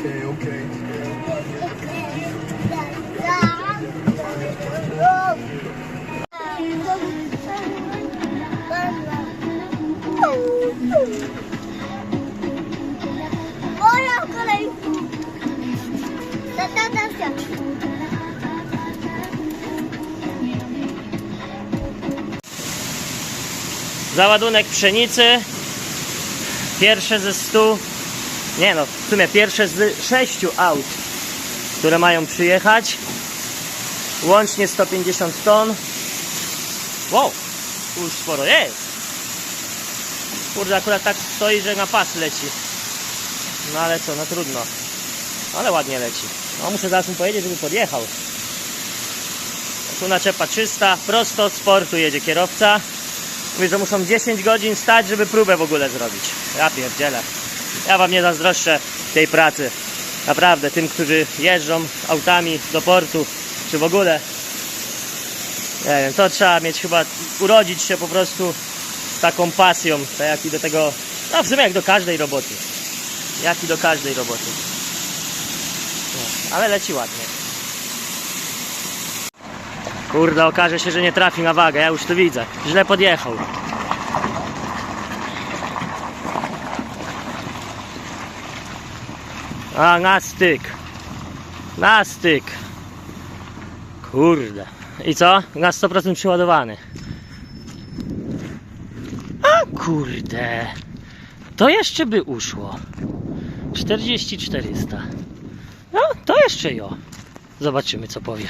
okej, okej. Moja kolejka. Tata, tata. Załadunek pszenicy. Pierwsze ze 100. Nie no, w sumie pierwsze z 6 aut, które mają przyjechać. Łącznie 150 ton. Wow, już sporo jest. Kurde, akurat tak stoi, że na pas leci. No ale co, no trudno. Ale ładnie leci. No muszę zaraz mu powiedzieć, żeby podjechał. Tu naczepa czysta, prosto z portu jedzie kierowca. Mówi, że muszą 10 godzin stać, żeby próbę w ogóle zrobić. Ja pierdzielę. Ja wam nie zazdroszczę tej pracy. Naprawdę, tym, którzy jeżdżą autami do portu, czy w ogóle. Nie wiem, to trzeba mieć chyba, urodzić się po prostu taką pasją, tak jak i do tego, no w sumie jak do każdej roboty. Jak i do każdej roboty. No, ale leci ładnie. Kurde, okaże się, że nie trafi na wagę, ja już to widzę. Źle podjechał. A, na styk. Na styk. Kurde. I co? Na 100% przeładowany. A kurde. To jeszcze by uszło. 40 400. No, to jeszcze jo. Zobaczymy, co powie.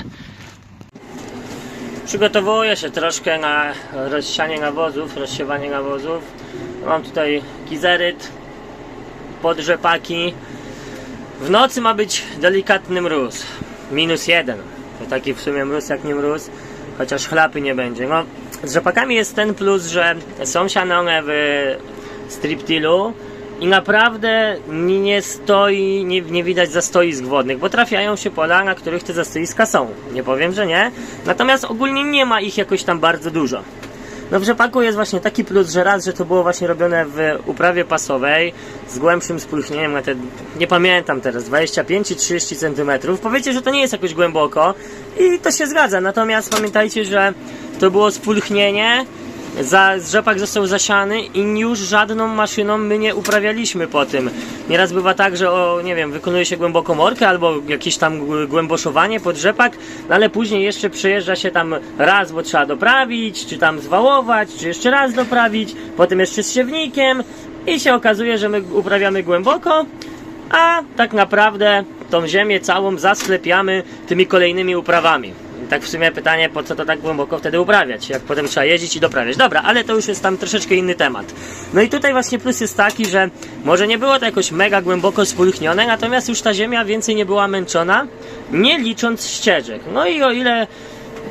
Przygotowuję się troszkę na rozsianie nawozów, rozsiewanie nawozów. Mam tutaj kizeryt, podrzepaki. W nocy ma być delikatny mróz. Minus jeden. To taki w sumie mróz jak nie mróz, chociaż chlapy nie będzie. No, z rzepakami jest ten plus, że są siane one w striptilu i naprawdę nie stoi, nie, nie widać zastoisk wodnych, bo trafiają się pola, na których te zastoiska są. Nie powiem, że nie. Natomiast ogólnie nie ma ich jakoś tam bardzo dużo. No w rzepaku jest właśnie taki plus, że raz, że to było właśnie robione w uprawie pasowej z głębszym spulchnieniem na te, nie pamiętam teraz, 25 czy 30 cm. Powiecie, że to nie jest jakoś głęboko i to się zgadza. Natomiast pamiętajcie, że to było spulchnienie, za, rzepak został zasiany i już żadną maszyną my nie uprawialiśmy po tym. Nieraz bywa tak, że o, nie wiem, wykonuje się głębokomorkę albo jakieś tam gł- głęboszowanie pod rzepak, no ale później jeszcze przejeżdża się tam raz, bo trzeba doprawić, czy tam zwałować, czy jeszcze raz doprawić, potem jeszcze z siewnikiem i się okazuje, że my uprawiamy głęboko, a tak naprawdę tą ziemię całą zasklepiamy tymi kolejnymi uprawami. Tak w sumie pytanie, po co to tak głęboko wtedy uprawiać, jak potem trzeba jeździć i doprawiać. Dobra, ale to już jest tam troszeczkę inny temat. No i tutaj właśnie plus jest taki, że może nie było to jakoś mega głęboko spulchnione, natomiast już ta ziemia więcej nie była męczona, nie licząc ścieżek. No i o ile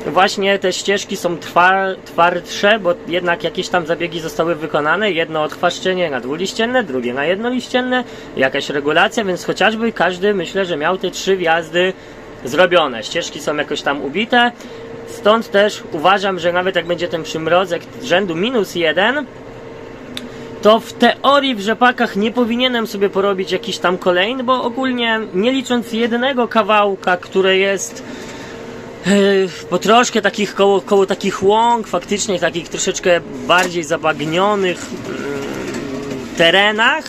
właśnie te ścieżki są twar, twardsze, bo jednak jakieś tam zabiegi zostały wykonane. Jedno odchwaszczenie na dwuliścienne, drugie na jednoliścienne, jakaś regulacja, więc chociażby każdy myślę, że miał te trzy wjazdy zrobione. Ścieżki są jakoś tam ubite. Stąd też uważam, że nawet jak będzie ten przymrozek rzędu minus jeden, to w teorii w rzepakach nie powinienem sobie porobić jakiś tam kolejny, bo ogólnie nie licząc jednego kawałka, które jest Yy, po troszkę takich koło, koło takich łąk, faktycznie takich troszeczkę bardziej zabagnionych mm, terenach,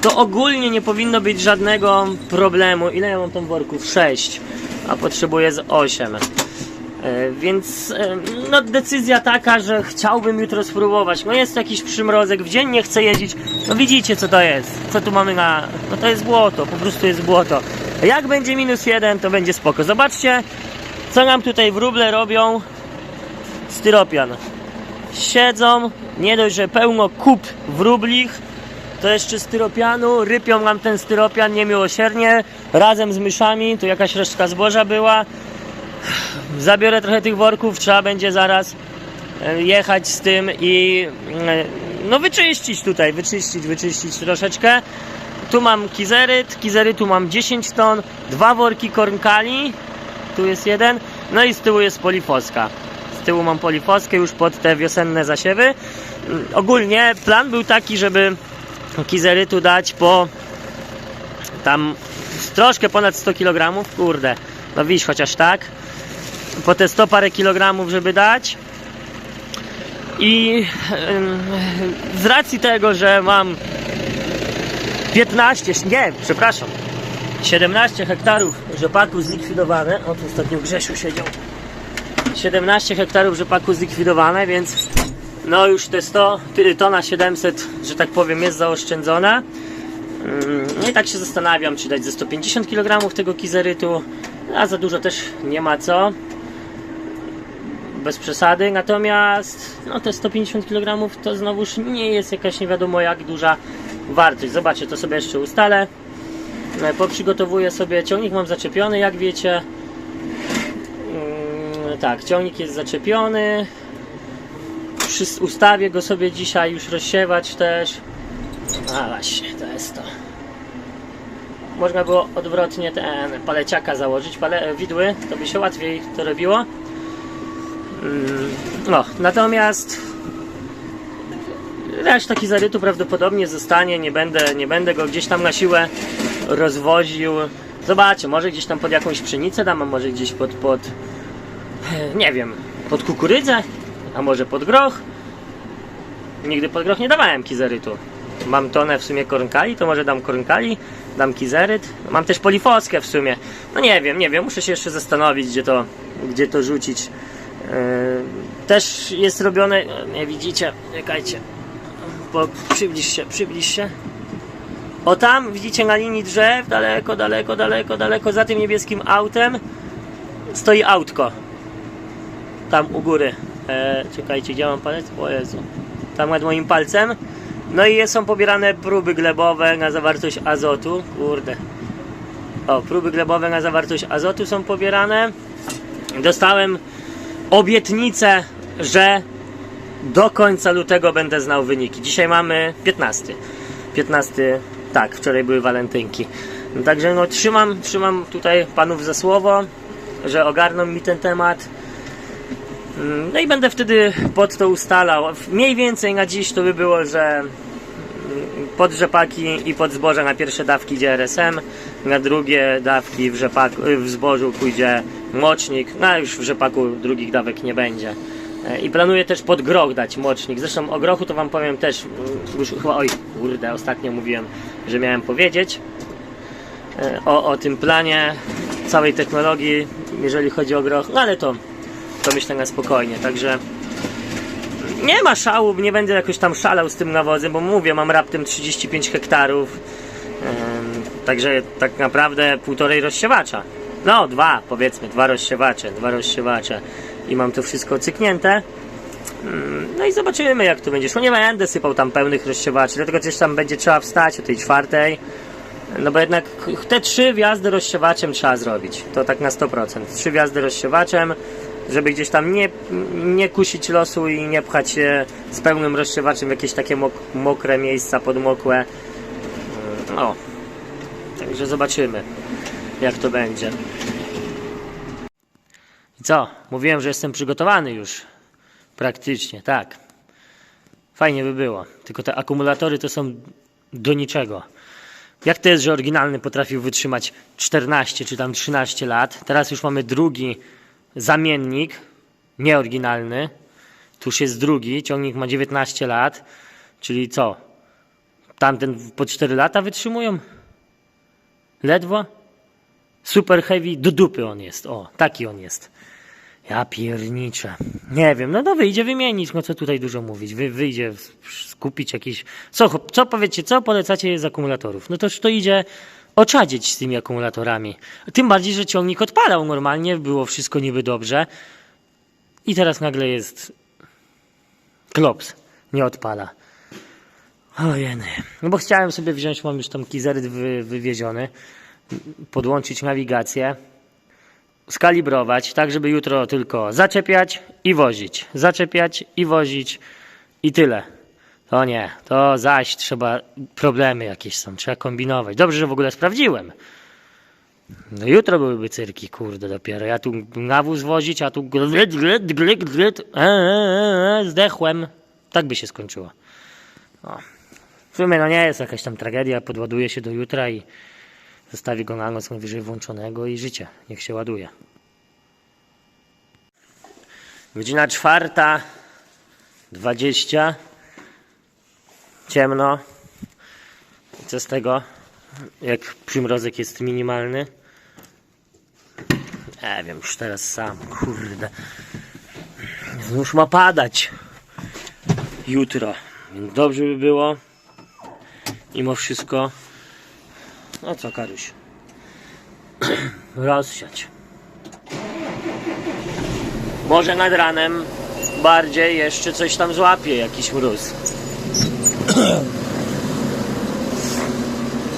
to ogólnie nie powinno być żadnego problemu. Ile ja mam tam worków? 6, a potrzebuję z 8. Więc e, no, decyzja taka, że chciałbym jutro spróbować. No jest jakiś przymrozek, w dzień nie chcę jeździć. No widzicie co to jest. Co tu mamy na... No to jest błoto, po prostu jest błoto. Jak będzie minus jeden, to będzie spoko. Zobaczcie, co nam tutaj wróble robią? Styropian. Siedzą, nie dość, że pełno kup wróblich, to jeszcze styropianu, rypią nam ten styropian niemiłosiernie, razem z myszami, tu jakaś resztka zboża była. Zabiorę trochę tych worków, trzeba będzie zaraz e, jechać z tym i e, no wyczyścić tutaj, wyczyścić, wyczyścić troszeczkę. Tu mam kizeryt, kizerytu mam 10 ton, dwa worki kornkali, tu jest jeden, no i z tyłu jest polifoska. Z tyłu mam polifoskę już pod te wiosenne zasiewy. Mm, Ogólnie plan był taki, żeby kizerytu dać po tam troszkę ponad 100 kg, kurde, no widzisz, chociaż tak, po te 100 parę kilogramów, żeby dać. I z racji tego, że mam 15, nie, przepraszam, 17 hektarów rzepaku zlikwidowane, o tu ostatnio Grzesiu siedział, 17 hektarów rzepaku zlikwidowane, więc no już te 100, ty- tona 700, że tak powiem, jest zaoszczędzone. Mm, No i tak się zastanawiam, czy dać ze 150 kg tego kizerytu, a za dużo też nie ma co. Bez przesady, natomiast no te 150 kg to znowuż nie jest jakaś nie wiadomo jak duża wartość. Zobaczcie, to sobie jeszcze ustalę. E, Poprzygotowuję sobie, ciągnik mam zaczepiony, jak wiecie. Mm, Tak, ciągnik jest zaczepiony. Ustawię go sobie dzisiaj już rozsiewać też. A właśnie, to jest to. Można było odwrotnie ten paleciaka założyć, pale, widły, to by się łatwiej to robiło. Mm, No, natomiast reszta kizarytu prawdopodobnie zostanie, nie będę, nie będę go gdzieś tam na siłę rozwoził. Zobaczę, może gdzieś tam pod jakąś pszenicę dam, a może gdzieś pod, pod e, nie wiem, pod kukurydzę, a może pod groch. Nigdy pod groch nie dawałem kizerytu. Mam tonę w sumie kornkali, to może dam kornkali, dam kizeryt. Mam też polifoskę w sumie. No nie wiem, nie wiem, muszę się jeszcze zastanowić, gdzie to, gdzie to rzucić. Yy, też jest robione, nie widzicie, czekajcie, bo przybliż się, przybliż się. O tam, widzicie na linii drzew, daleko, daleko, daleko, daleko, za tym niebieskim autem stoi autko. Tam u góry. E, czekajcie, gdzie mam palec? O Jezu. Tam nad moim palcem. No i są pobierane próby glebowe na zawartość azotu. Kurde. O, próby glebowe na zawartość azotu są pobierane. Dostałem obietnicę, że do końca lutego będę znał wyniki. Dzisiaj mamy 15. 15, tak, wczoraj były walentynki. Także no trzymam, trzymam tutaj panów za słowo, że ogarną mi ten temat. Mm, No i będę wtedy pod to ustalał. Mniej więcej na dziś to by było, że mm, pod rzepaki i pod zboża na pierwsze dawki idzie RSM, na drugie dawki w, rzepaku, w zbożu pójdzie mocznik, no już w rzepaku drugich dawek nie będzie. E, I planuję też pod groch dać mocznik. Zresztą o grochu to wam powiem też, mm, już chyba, oj, kurde, ostatnio mówiłem, że miałem powiedzieć e, o, o tym planie całej technologii, jeżeli chodzi o groch, no ale to, to myślę na spokojnie, także nie ma szału, nie będę jakoś tam szalał z tym nawozem, bo mówię, mam raptem 35 hektarów, także tak naprawdę półtorej rozsiewacza. No, dwa, powiedzmy, dwa rozsiewacze, dwa rozsiewacze i mam to wszystko cyknięte. Mm, No i zobaczymy jak to będzie szło. Nie będę sypał tam pełnych rozsiewaczy, dlatego też tam będzie trzeba wstać o tej czwartej. No bo jednak te trzy wjazdy rozsiewaczem trzeba zrobić. To tak na 100%. Trzy wjazdy rozsiewaczem, żeby gdzieś tam nie, nie kusić losu i nie pchać się z pełnym rozsiewaczem w jakieś takie mok mokre miejsca, podmokłe. O. Także zobaczymy, jak to będzie. I co? Mówiłem, że jestem przygotowany już. Praktycznie, tak. Fajnie by było. Tylko te akumulatory to są do niczego. Jak to jest, że oryginalny potrafił wytrzymać 14 czy tam 13 lat? Teraz już mamy drugi zamiennik, nieoryginalny. Tuż jest drugi, ciągnik ma 19 lat. Czyli co? Tamten po 4 lata wytrzymują? Ledwo? Super heavy, do dupy on jest. O, taki on jest. Ja pierniczę. Nie wiem, no to wyjdzie wymienić, no co tutaj dużo mówić. Wy, wyjdzie skupić jakieś... Co, co powiecie, co polecacie z akumulatorów? No toż to idzie oczadzieć z tymi akumulatorami. Tym bardziej, że ciągnik odpalał normalnie, było wszystko niby dobrze. I teraz nagle jest klops, nie odpala. Ojeny. No bo chciałem sobie wziąć, mam już tam kizeryt wy, wywieziony, podłączyć nawigację, skalibrować, tak żeby jutro tylko zaczepiać i wozić. Zaczepiać i wozić i tyle. To nie, to zaś trzeba, problemy jakieś są, trzeba kombinować. Dobrze, że w ogóle sprawdziłem. No jutro byłyby cyrki, kurde, dopiero. Ja tu nawóz wozić, a tu e, e, e, zdechłem. Tak by się skończyło. O. W sumie no nie jest jakaś tam tragedia, podładuje się do jutra i Zostawię go na noc najwyżej włączonego i życie. Niech się ładuje. Godzina czwarta, dwadzieścia. Ciemno. Co z tego? Jak przymrozek jest minimalny. Nie wiem, już teraz sam, kurde. Już ma padać. Jutro. Więc dobrze by było. Mimo wszystko. No co, Karuś? Rozsiać. Może nad ranem bardziej jeszcze coś tam złapie, jakiś mróz.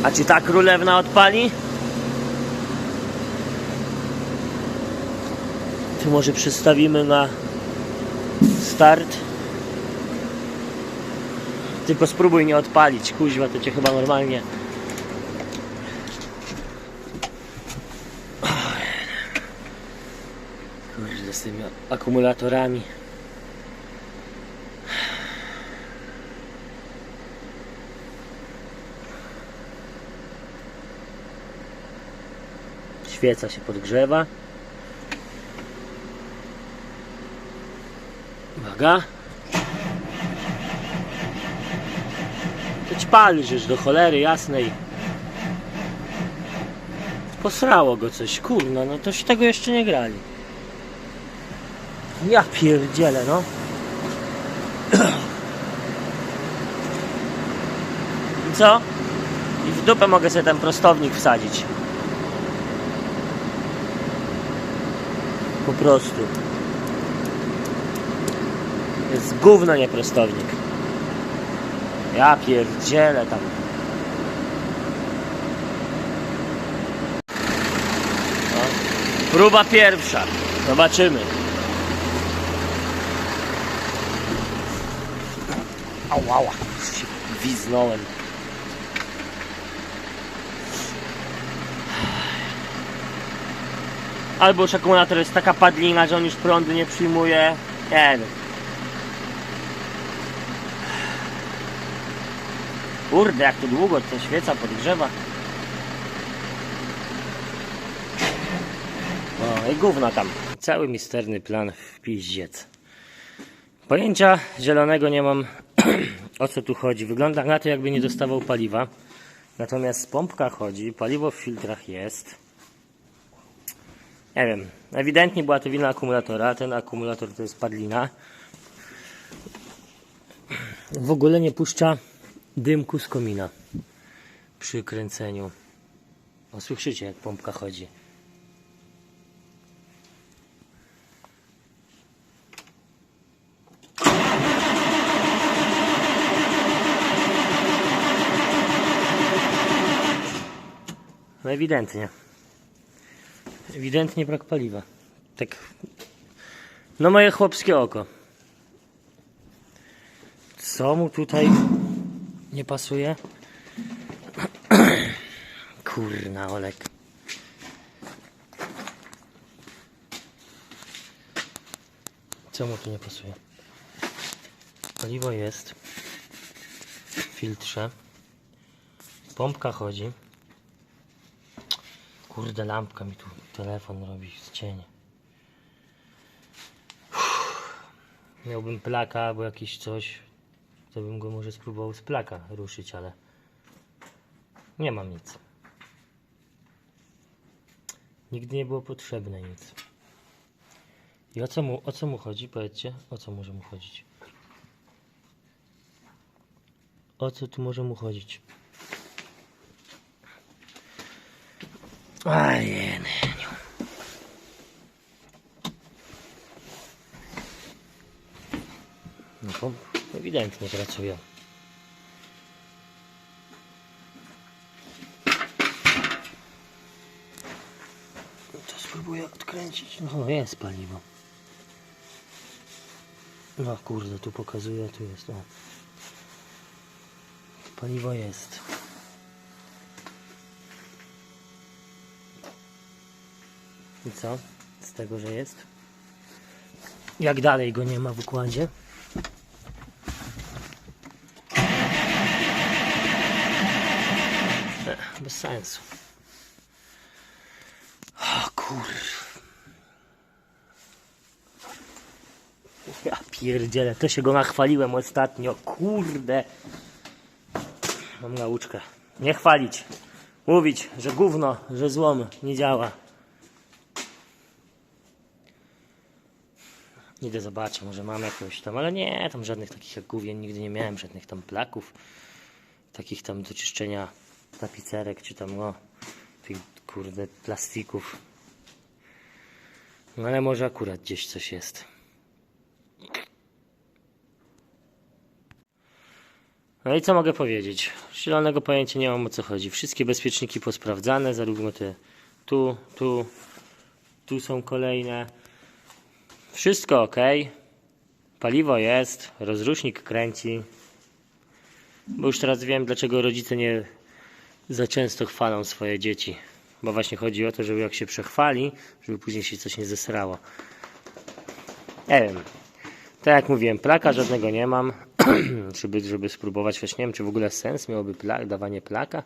A czy ta królewna odpali? Tu może przestawimy na start. Tylko spróbuj nie odpalić, kuźwa, to cię chyba normalnie. Z tymi akumulatorami. Świeca się podgrzewa. Uwaga. To ci pali, żeż do cholery jasnej. Posrało go coś, kurno, no toś tego jeszcze nie grali. Ja pierdzielę, no. Co? I w dupę mogę sobie ten prostownik wsadzić. Po prostu. Jest gówno nie prostownik. Ja pierdzielę tam. No. Próba pierwsza. Zobaczymy. Ałała. Się Gwiznąłem. Albo już akumulator jest taka padlina, że on już prądu nie przyjmuje. Nie wiem. Kurde, jak to długo ta świeca podgrzewa. O, i gówno tam. Cały misterny plan w piździec. Pojęcia zielonego nie mam o co tu chodzi. Wygląda na to jakby nie dostawał paliwa. Natomiast pompka chodzi, paliwo w filtrach jest. Nie wiem, ewidentnie była to wina akumulatora. Ten akumulator to jest padlina. W ogóle nie puszcza dymku z komina przy kręceniu. O, słyszycie jak pompka chodzi. No ewidentnie. Ewidentnie brak paliwa. Tak. No moje chłopskie oko. Co mu tutaj nie pasuje? Kurna Olek. Co mu tu nie pasuje? Paliwo jest w filtrze. Pompka chodzi. Kurde, lampka mi tu telefon robi z cienia. Miałbym plaka albo jakieś coś, to bym go może spróbował z plaka ruszyć, ale nie mam nic. Nigdy nie było potrzebne nic. I o co mu, o co mu chodzi? Powiedzcie, o co może mu chodzić? O co tu może mu chodzić? Ajenieniu. No to ewidentnie pracują. To spróbuję odkręcić. No jest paliwo. No kurde, tu pokazuje, tu jest. O. Paliwo jest. I co? Z tego, że jest? Jak dalej go nie ma w układzie? Eh, Bez sensu. O kur... Ja pierdzielę, to się go nachwaliłem ostatnio, kurde. Mam nauczkę. Nie chwalić. Mówić, że gówno, że złom nie działa. Idę zobaczę, może mam jakąś tam, ale nie, tam żadnych takich jak główien nigdy nie miałem, żadnych tam plaków, takich tam do czyszczenia tapicerek, czy tam, no, tych kurde plastików. No ale może akurat gdzieś coś jest. No i co mogę powiedzieć? Zielonego pojęcia nie mam o co chodzi. Wszystkie bezpieczniki posprawdzane, zarówno te tu, tu, tu są kolejne. Wszystko ok. Paliwo jest, rozrusznik kręci. Bo już teraz wiem, dlaczego rodzice nie za często chwalą swoje dzieci. Bo właśnie chodzi o to, żeby jak się przechwali, żeby później się coś nie zesrało. Nie wiem. Tak jak mówiłem, plaka żadnego nie mam, żeby, żeby spróbować, właśnie nie wiem, czy w ogóle sens miałoby plak, dawanie plaka.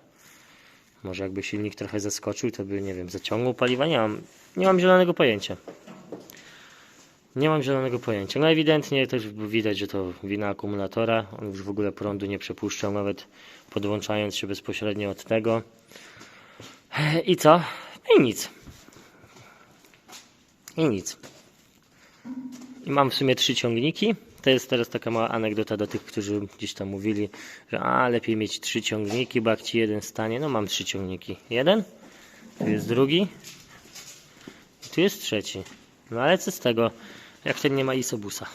Może jakby silnik trochę zaskoczył, to by, nie wiem, zaciągnął paliwa. Nie mam, nie mam zielonego pojęcia. Nie mam zielonego pojęcia. No ewidentnie też widać, że to wina akumulatora. On już w ogóle prądu nie przepuszczał, nawet podłączając się bezpośrednio od tego. I co? I nic. I nic. I mam w sumie trzy ciągniki. To jest teraz taka mała anegdota do tych, którzy gdzieś tam mówili, że a lepiej mieć trzy ciągniki, bo jak ci jeden stanie. No mam trzy ciągniki. Jeden, tu jest drugi, tu jest trzeci. No ale co z tego, jak ten nie ma isobusa?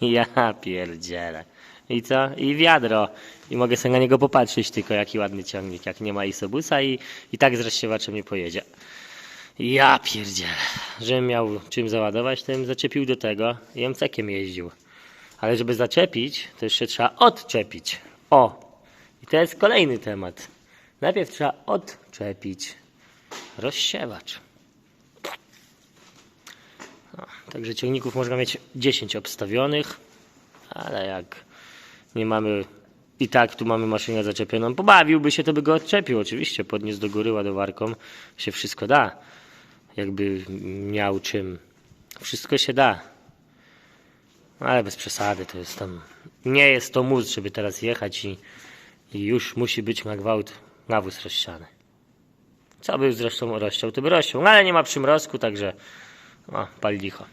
ja pierdzielę. I co? I wiadro. I mogę sobie na niego popatrzeć tylko, jaki ładny ciągnik, jak nie ma isobusa i, i tak z rozsiewaczem nie pojedzie. Ja pierdzielę. Żebym miał czym załadować, to bym zaczepił do tego i MCkiem jeździł. Ale żeby zaczepić, to jeszcze trzeba odczepić. O! I to jest kolejny temat. Najpierw trzeba odczepić rozsiewacz. Także ciągników można mieć 10 obstawionych, ale jak nie mamy i tak tu mamy maszynę zaczepioną, pobawiłby się, to by go odczepił. Oczywiście podniósł do góry ładowarką, się wszystko da. Jakby miał czym. Wszystko się da. Ale bez przesady to jest tam. Nie jest to mózg, żeby teraz jechać i, i już musi być na gwałt nawóz rozsiany. Co by zresztą rozciął, to by rozciął. No ale nie ma przymrozku, także а, пальдиха.